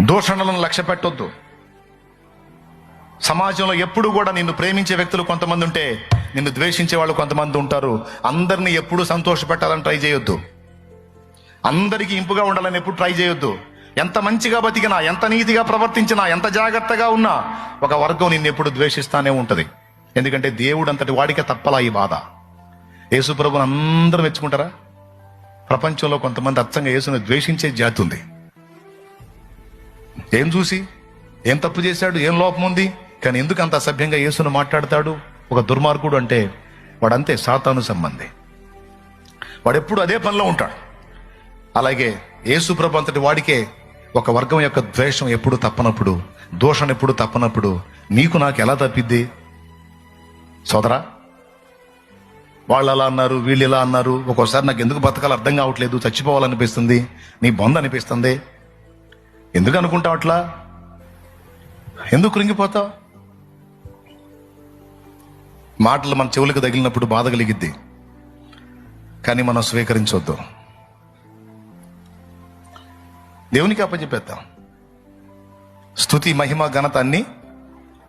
దూషణలను లక్ష్య పెట్టొద్దు సమాజంలో ఎప్పుడు కూడా నిన్ను ప్రేమించే వ్యక్తులు కొంతమంది ఉంటే నిన్ను ద్వేషించే వాళ్ళు కొంతమంది ఉంటారు. అందరినీ ఎప్పుడు సంతోష పెట్టాలని ట్రై చేయొద్దు. అందరికీ ఇంపుగా ఉండాలని ఎప్పుడు ట్రై చేయొద్దు. ఎంత మంచిగా బతికినా ఎంత నీతిగా ప్రవర్తించినా ఎంత జాగ్రత్తగా ఉన్నా ఒక వర్గం నిన్ను ఎప్పుడు ద్వేషిస్తానే ఉంటుంది. ఎందుకంటే దేవుడు అంతటి వాడికే తప్పలా ఈ బాధ. యేసుప్రభుని అందరూ మెచ్చుకుంటారా? ప్రపంచంలో కొంతమంది అచ్చంగా యేసును ద్వేషించే జాతి ఉంది. ఏం చూసి? ఏం తప్పు చేశాడు? ఏం లోపం ఉంది? కానీ ఎందుకు అంత అసభ్యంగా యేసును మాట్లాడతాడు? ఒక దుర్మార్గుడు అంటే వాడంతే సాతాను సంబంధి. వాడెప్పుడు అదే పనిలో ఉంటాడు. అలాగే యేసు ప్రభు అంతటి వాడికే ఒక వర్గం యొక్క ద్వేషం ఎప్పుడు తప్పనప్పుడు దోషం ఎప్పుడు తప్పనప్పుడు నీకు నాకు ఎలా తప్పిద్ది? సోదరా వాళ్ళు అలా అన్నారు వీళ్ళు ఇలా అన్నారు ఒక్కోసారి నాకు ఎందుకు బతకాలి అర్థం కావట్లేదు చచ్చిపోవాలనిపిస్తుంది నీ బొంద అనిపిస్తుంది. ఎందుకు అనుకుంటావు అట్లా? ఎందుకు కృంగిపోతావు? మాటలు మన చెవులకు తగిలినప్పుడు బాధ కలిగిద్ది. కానీ మనం స్వీకరించొద్దు. దేవునికి అప్పచెప్పేద్దాం. స్థుతి మహిమ ఘనత అన్నీ